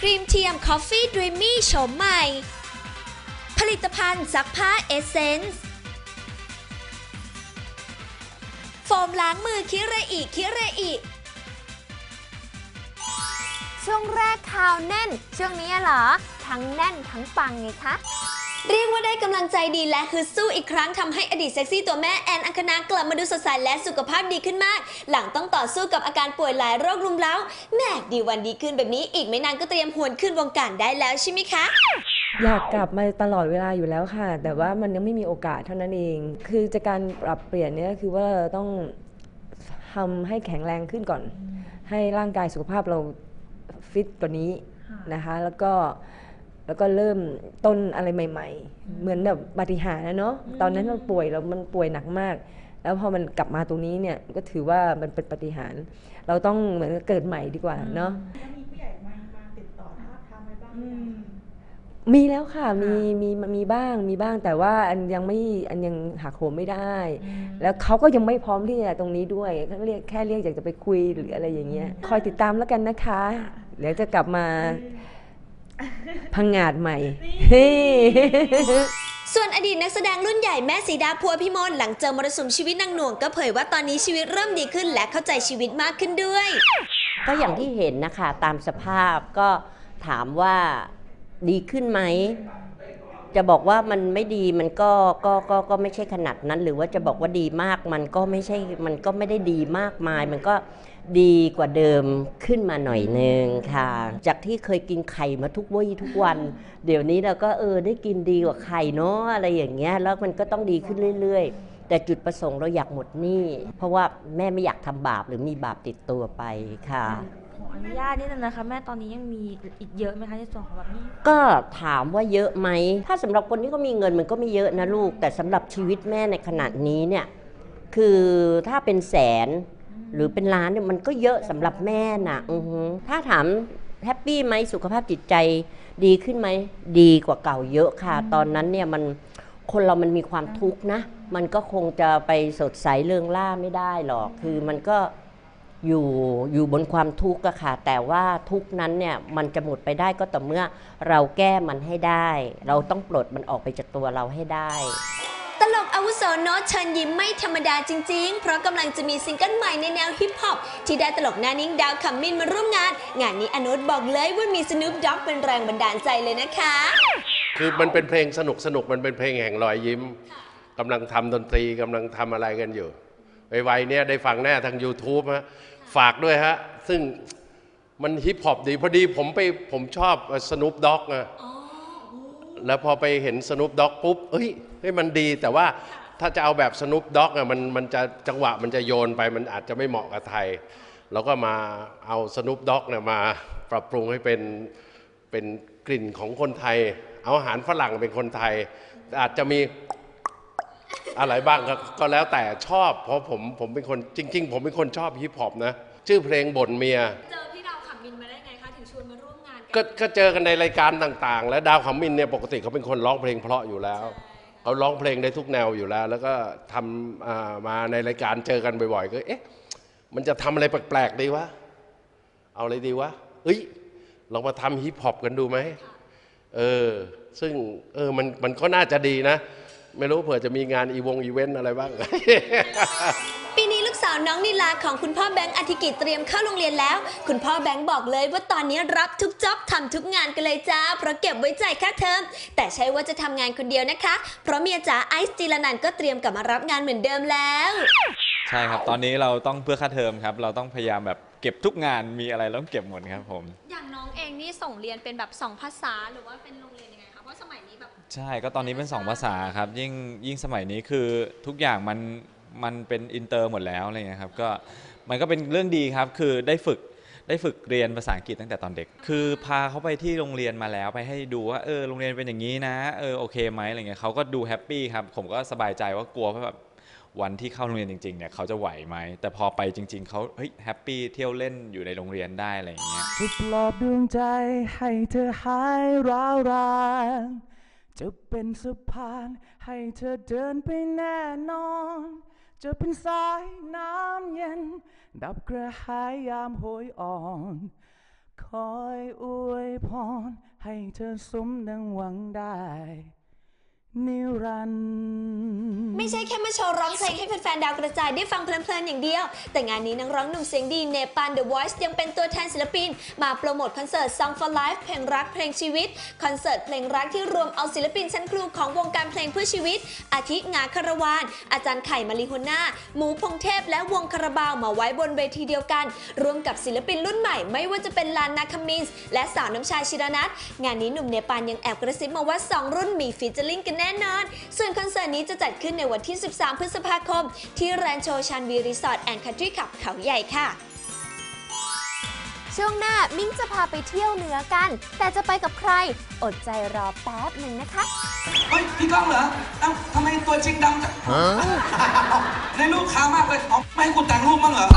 ครีมเทียมคอฟฟี่ดรีมมี่โฉมใหม่ ผลิตภัณฑ์ซักผ้าเอเซนส์โฟมล้างมือคิเรอิคิเรอิช่วงแรกข่าวแน่น ช่วงนี้เหรอ ทั้งแน่นทั้งปังไงคะ เรียกว่าได้กำลังใจดีและคือสู้อีกครั้งทำให้อดีตเซ็กซี่ตัวแม่แอนอังคณากลับมาดูสดใสและสุขภาพดีขึ้นมาก หลังต้องต่อสู้กับอาการป่วยหลายโรครุมเร้าแม่ดีวันดีขึ้นแบบนี้อีกไม่นานก็เตรียมหวนขึ้นวงการได้แล้วใช่ไหมคะ อยากกลับมาตลอดเวลาอยู่แล้วค่ะ แต่ว่ามันยังไม่มีโอกาสเท่านั้นเอง คือจากการปรับเปลี่ยนเนี่ยคือว่าเราต้องทำให้แข็งแรงขึ้นก่อน ให้ร่างกายสุขภาพเราฟิตกว่านี้นะคะ แล้วก็ แล้วก็เริ่มต้นอะไรใหม่ ๆ เหมือนแบบปาฏิหาริย์นะเนาะตอนนั้นเราป่วยเรามันป่วยหนักมาก แล้วพอมันกลับมาตรงนี้เนี่ยก็ถือว่ามันเป็นปาฏิหาริย์เราต้องเหมือนกับเกิดใหม่ดีกว่าเนาะแล้วมีผู้ใหญ่มามาติดต่อท้าบทามไว้บ้างไหมคะมีแล้วค่ะมีมีมีบ้างมีบ้างแต่ว่าอันยังไม่อันยังหักโหมไม่ได้ แล้วเขาก็ยังไม่พร้อมที่จะตรงนี้ด้วยเขาเรียกแค่เรียกอยากจะไปคุยหรืออะไรอย่างเงี้ยคอยติดตามแล้วกันนะคะเดี๋ยวจะกลับมา พังงาดใหม่เฮ้ส่วนอดีตนักแสดงรุ่นใหญ่แม่สีดาพัวพิมลหลังเจอมรสุมชีวิตนางหน่วงก็เผยว่าตอนนี้ชีวิตเริ่มดีขึ้นและเข้าใจชีวิตมากขึ้นด้วย ก็อย่างที่เห็นนะคะ ตามสภาพก็ถามว่าดีขึ้นไหม จะบอกว่ามันไม่ดีมันก็ก็ก็ก็ไม่ใช่ขนาดนั้น หรือว่าจะบอกว่าดีมากมันก็ไม่ใช่มันก็ไม่ได้ดีมากมาย มันก็ดีกว่าเดิมขึ้นมาหน่อยนึงค่ะ จากที่เคยกินไข่มาทุกวี่ทุกวัน เดี๋ยวนี้เราก็เออได้กินดีกว่าไข่เนาะอะไรอย่างเงี้ยแล้วมันก็ต้องดีขึ้นเรื่อย ๆแต่จุดประสงค์เราอยากหมดหนี้ เพราะว่าแม่ไม่อยากทำบาปหรือมีบาปติดตัวไปค่ะ ขออนุญาตนิดนึงนะคะ แม่ตอนนี้ยังมีอีกเยอะไหมคะในส่วนของแบบนี้ ก็ถามว่าเยอะไหม ถ้าสำหรับคนที่เขามีเงินมันก็ไม่เยอะนะลูก แต่สำหรับชีวิตแม่ในขนาดนี้เนี่ย คือถ้าเป็นแสนหรือเป็นล้านเนี่ยมันก็เยอะสำหรับแม่นะอือฮึถ้าถามแฮปปี้ไหมสุขภาพจิตใจดีขึ้นไหมดีกว่าเก่าเยอะค่ะ ตอนนั้นเนี่ยมันคนเรามันมีความทุกข์นะ มันก็คงจะไปสดใสเริงล่าไม่ได้หรอก คือมันก็ อยู่อยู่บนความทุกข์อะค่ะ แต่ว่าทุกข์นั้นเนี่ยมันจะหมดไปได้ก็ต่อเมื่อเราแก้มันให้ได้ เราต้องปลดมันออกไปจากตัวเราให้ได้ ตลกอาวุโสโน้ตเชิญยิ้มไม่ธรรมดาจริง ๆ เพราะกำลังจะมีซิงเกิลใหม่ในแนวฮิปฮอปที่ได้ตลกหน้านิ่งดาวขำมินมาร่วมงาน งานนี้อนุชบอกเลยว่ามีสนุปด็อกเป็นแรงบันดาลใจเลยนะคะ คือมันเป็นเพลงสนุกสนุกมันเป็นเพลงแห่งรอยยิ้มกำลังทำดนตรีกำลังทำอะไรกันอยู่ ไวๆเนี่ยได้ฟังแน่ทาง YouTube ฮะฝากด้วยฮะ ซึ่งมันฮิปฮอปดีพอดีผมไปผมชอบสนุปด็อกอะแล้วพอไปเห็นสนุปด็อกปุ๊บเฮ้ยเฮ้ยมันดี แต่ว่าถ้าจะเอาแบบสนุปด็อกอะมันมันจะจังหวะมันจะโยนไปมันอาจจะไม่เหมาะกับไทยเราก็มาเอาสนุปด็อกเนี่ยมาปรับปรุงให้เป็นเป็นกลิ่นของคนไทย เอาอาหารฝรั่งเป็นคนไทย อาจจะมี อะไรบ้างก็ก็แล้วแต่ชอบ เพราะผมผมเป็นคนจริง ๆ ผมเป็นคนชอบฮิปฮอปนะ ชื่อเพลงบ่นเมีย เจอพี่ดาวขำมินมาได้ไงคะถึงชวนมาร่วมงานก็ก็เจอกันในรายการต่างๆ และดาวขำมินเนี่ยปกติเขาเป็นคนร้องเพลงเพราะอยู่แล้วเขาร้องเพลงได้ทุกแนวอยู่แล้ว แล้วก็ทำอ่ามาในรายการเจอกันบ่อยๆก็เอ๊ะมันจะทำอะไรแปลกๆดีวะเอาอะไรดีวะเอ้ยลองมาทำฮิปฮอปกันดูไหมเออซึ่งเออมันมันก็น่าจะดีนะ ไม่รู้เผื่อจะมีงานอีวงอีเวนต์อะไรบ้าง ปีนี้ลูกสาวน้องนิลาของคุณพ่อแบงค์อธิกิจเตรียมเข้าโรงเรียนแล้ว คุณพ่อแบงค์บอกเลยว่าตอนนี้รับทุกจ็อบทำทุกงานกันเลยจ้า เพราะเก็บไว้จ่ายค่าเทอม แต่ใช่ว่าจะทำงานคนเดียวนะคะ เพราะเมียจ๋าไอซ์จีรนันท์ก็เตรียมกลับมารับงานเหมือนเดิมแล้ว ใช่ครับ ตอนนี้เราต้องเพื่อค่าเทอมครับ เราต้องพยายามแบบเก็บทุกงานมีอะไรเราต้องเก็บหมดครับผม อย่างน้องเองนี่ส่งเรียนเป็นแบบสองภาษาหรือว่าเป็นโรงเรียน ยังไงคะเพราะสมัยนี้แบบใช่ก็ตอนนี้เป็น2ภาษาครับยิ่งยิ่งสมัยนี้คือทุกอย่างมันมันเป็นอินเตอร์หมดแล้วอะไรเงี้ยครับก็มันก็เป็นเรื่องดีครับคือได้ฝึกได้ฝึกเรียนภาษาอังกฤษตั้งแต่ตอนเด็ก คือพาเขาไปที่โรงเรียนมาแล้วไปให้ดูว่าเออโรงเรียนเป็นอย่างนี้นะเออโอเคไหมอะไรเงี้ยเขาก็ดูแฮปปี้ครับผมก็สบายใจว่ากลัวว่าแบบ วันที่เข้าโรงเรียนจริงๆเนี่ยเขาจะไหวไหมแต่พอไปจริง ๆเขาเฮ้ยแฮปปี้เที่ยวเล่นอยู่ในโรงเรียนได้อะไรอย่างเงี้ยจะปลอบดวงใจให้เธอหายร้าวรานจะเป็นสะพานให้เธอเดินไปแน่นอน จะเป็นสายน้ำเย็น ดับกระหายยามโหยอ่อน คอยอวยพรให้เธอสมดังหวังได้ นิรันดร์ไม่ใช่แค่มาโชว์ร้องเพลงให้แฟนๆ ดาวกระจายได้ฟังเพลินๆ อย่างเดียว แต่งานนี้นักร้องหนุ่มเสียงดีเนปาน The Voice ยังเป็นตัวแทนศิลปิน มาโปรโมทคอนเสิร์ต Song for Life เพลงรักเพลงชีวิต คอนเสิร์ตเพลงรักที่รวมเอาศิลปินชั้นครูของวงการเพลงเพื่อชีวิต อาทิงาคารวาน อาจารย์ไข่มาริโฮน่าหมูพงเทพ และวงคาราบาวมาไว้บนเวทีเดียวกัน รวมกับศิลปินรุ่นใหม่ ไม่ว่าจะเป็นลานนาคามินส์และสาวน้ำชาชิรนัทงานนี้หนุ่มเนปาลยังแอบกระซิบมาว่าสองรุ่นมีฟีเจอริ่งกันแน่นอน ส่วนคอนเสิร์ตนี้จะจัดขึ้นในวันที่ 13 พฤษภาคม ที่แรนโชชันวีรีสอร์ทแอนด์คันทรีขับเขาใหญ่ค่ะ ช่วงหน้ามิ้งจะพาไปเที่ยวเหนือกัน แต่จะไปกับใคร อดใจรอแป๊บหนึ่งนะคะ เฮ้ยพี่ก้องเหรอเอ้าทำไมตัวจริงดำจังในรูปขาวมากเลยเอาไม่ให้กูแต่งรูปบ้างเหรอ